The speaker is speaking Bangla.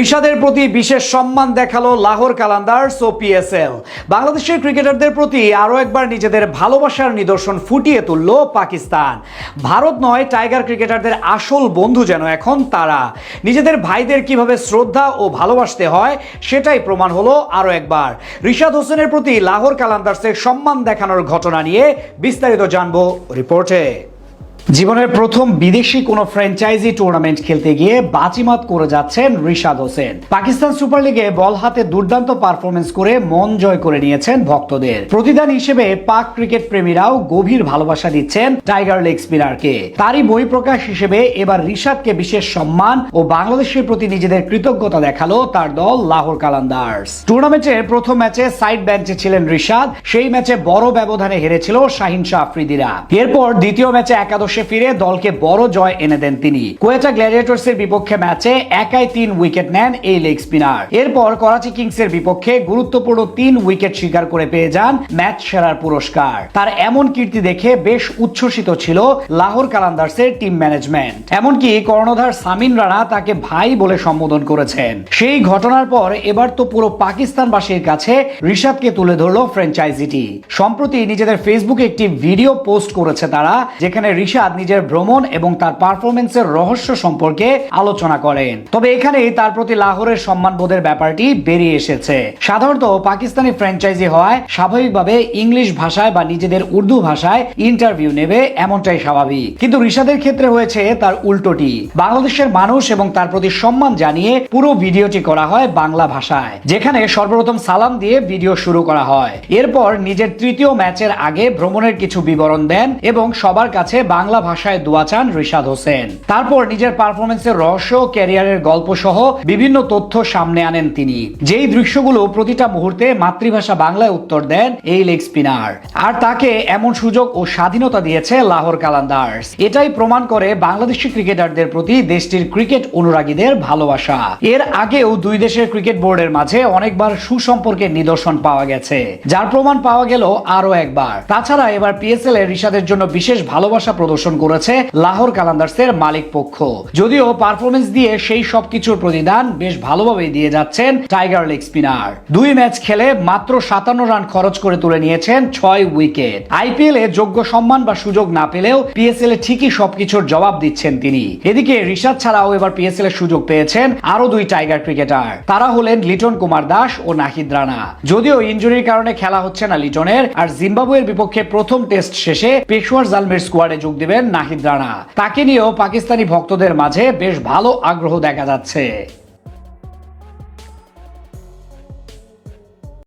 ঋষাদের প্রতি বিশেষ সম্মান দেখাল লাহোর কালান্দার্স ও পিএসএল বাংলাদেশের ক্রিকেটারদের প্রতি আরও একবার নিজেদের ভালোবাসার নিদর্শন ফুটিয়ে তুলল পাকিস্তান। ভারত নয়, টাইগার ক্রিকেটারদের আসল বন্ধু যেন এখন তারা। নিজেদের ভাইদের কীভাবে শ্রদ্ধা ও ভালোবাসতে হয়, সেটাই প্রমাণ হলো আরও একবার। ঋষাদ হোসেনের প্রতি লাহোর কালান্দার্সের সম্মান দেখানোর ঘটনা নিয়ে বিস্তারিত জানব রিপোর্টে। জীবনের প্রথম বিদেশি কোনো ফ্র্যাঞ্চাইজি টুর্নামেন্ট খেলতে গিয়ে বাজিমাত করে যাচ্ছেন রিশাদ হোসেন। পাকিস্তান সুপার লিগে বল হাতে দুর্দান্ত পারফরমেন্স করে মন জয় করে নিয়েছেন ভক্তদের। প্রতিদান হিসেবে পাক ক্রিকেট প্রেমীরাও গভীর ভালোবাসা দিচ্ছেন টাইগার লেগ স্পিনারকে। তারই বহিঃপ্রকাশ হিসেবে এবার রিশাদকে বিশেষ সম্মান ও বাংলাদেশের প্রতি নিজেদের কৃতজ্ঞতা দেখাল তার দল লাহোর কালান্দার্স। টুর্নামেন্টের প্রথম ম্যাচে সাইড বেঞ্চে ছিলেন রিশাদ, সেই ম্যাচে বড় ব্যবধানে হেরেছিল শাহিন শাহ আফ্রিদিরা। এরপর দ্বিতীয় ম্যাচে একাদশে ফিরে দলকে বড় জয় এনে দেন তিনি। কোয়েটা গ্ল্যাডিয়েটর্স এর বিপক্ষে ম্যাচে একাই তিন উইকেট নেন এই লেগ স্পিনার। এরপর করাচি কিংস এর বিপক্ষে গুরুত্বপূর্ণ তিন উইকেট শিকার করে পেয়ে যান ম্যাচ সেরার পুরস্কার। তার এমন কীর্তি দেখে বেশ উচ্ছ্বসিত ছিল লাহোর কালান্দার্স এর টিম ম্যানেজমেন্ট। এমনকি কর্ণধার সামিন রানা তাকে ভাই বলে সম্বোধন করেছেন। সেই ঘটনার পর এবার তো পুরো পাকিস্তানবাসীর কাছে ঋষাদকে তুলে ধরলো ফ্র্যাঞ্চাইজিটি। সম্প্রতি নিজেদের ফেসবুকে একটি ভিডিও পোস্ট করেছে তারা, যেখানে ঋষাদ নিজের ভ্রমণ এবং তার পারফরমেন্সের রহস্য সম্পর্কে আলোচনা করেন। তবে এখানেই তার প্রতি লাহোরের সম্মানবোধের ব্যাপারটি বেরিয়ে এসেছে। সাধারণত পাকিস্তানি ফ্র্যাঞ্চাইজি হওয়ায় স্বাভাবিকভাবে ইংলিশ ভাষায় বা নিজেদের উর্দু ভাষায় ইন্টারভিউ নেবে, এমনটাই স্বাভাবিক। কিন্তু ঋষাদের ক্ষেত্রে হয়েছে তার উল্টোটি। বাংলাদেশের মানুষ এবং তার প্রতি সম্মান জানিয়ে পুরো ভিডিওটি করা হয় বাংলা ভাষায়, যেখানে সর্বপ্রথম সালাম দিয়ে ভিডিও শুরু করা হয়। এরপর নিজের তৃতীয় ম্যাচের আগে ভ্রমণের কিছু বিবরণ দেন এবং সবার কাছে বাংলা ভাষায় দোয়া চান ঋষাদ হোসেন। তারপর নিজের পারফরমেন্সের রহস্য ক্যারিয়ারের গল্প সহ বিভিন্ন তথ্য সামনে আনেন তিনি। যেই দৃশ্যগুলো প্রতিটা মুহূর্তে মাতৃভাষা বাংলায় উত্তর দেন এই লেগ স্পিনার আর তাকে এমন সুযোগ ও স্বাধীনতা দিয়েছে লাহোর কালান্দার্স। এটাই প্রমাণ করে বাংলাদেশি ক্রিকেটারদের প্রতি দেশটির ক্রিকেট অনুরাগীদের ভালোবাসা। এর আগেও দুই দেশের ক্রিকেট বোর্ডের মাঝে অনেকবার সুসম্পর্কের নিদর্শন পাওয়া গেছে। যার প্রমাণ পাওয়া গেল আরও একবার। তাছাড়া এবার পিএসএল এর ঋষাদের জন্য বিশেষ ভালোবাসা প্রদর্শন করেছে লাহোর কালান্দার্সের মালিক পক্ষ। যদিও পারফরমেন্স দিয়ে সেই সবকিছুর প্রতিদান বেশ ভালোভাবে দিয়ে যাচ্ছেন টাইগার লেগ স্পিনার দুই ম্যাচ খেলে মাত্র সাতান্ন রান খরচ করে তুলে নিয়েছেন ছয় উইকেট আইপিএল এ যোগ্য সম্মান বা সুযোগ না পেলেও পিএসএল এ ঠিকই সবকিছুর জবাব দিচ্ছেন তিনি। এদিকে ঋষাদ ছাড়াও এবার পিএসএল এর সুযোগ পেয়েছেন আরও দুই টাইগার ক্রিকেটার তারা হলেন লিটন কুমার দাস ও নাহিদ রানা। যদিও ইনজুরির কারণে খেলা হচ্ছে না লিটনের, আর জিম্বাবুয়ের বিপক্ষে প্রথম টেস্ট শেষে পেশোয়ার জালমের স্কোয়াডে যোগ দিবেন নাহিদ রানা। তাকে নিয়েও পাকিস্তানি ভক্তদের মাঝে বেশ ভালো আগ্রহ দেখা যাচ্ছে।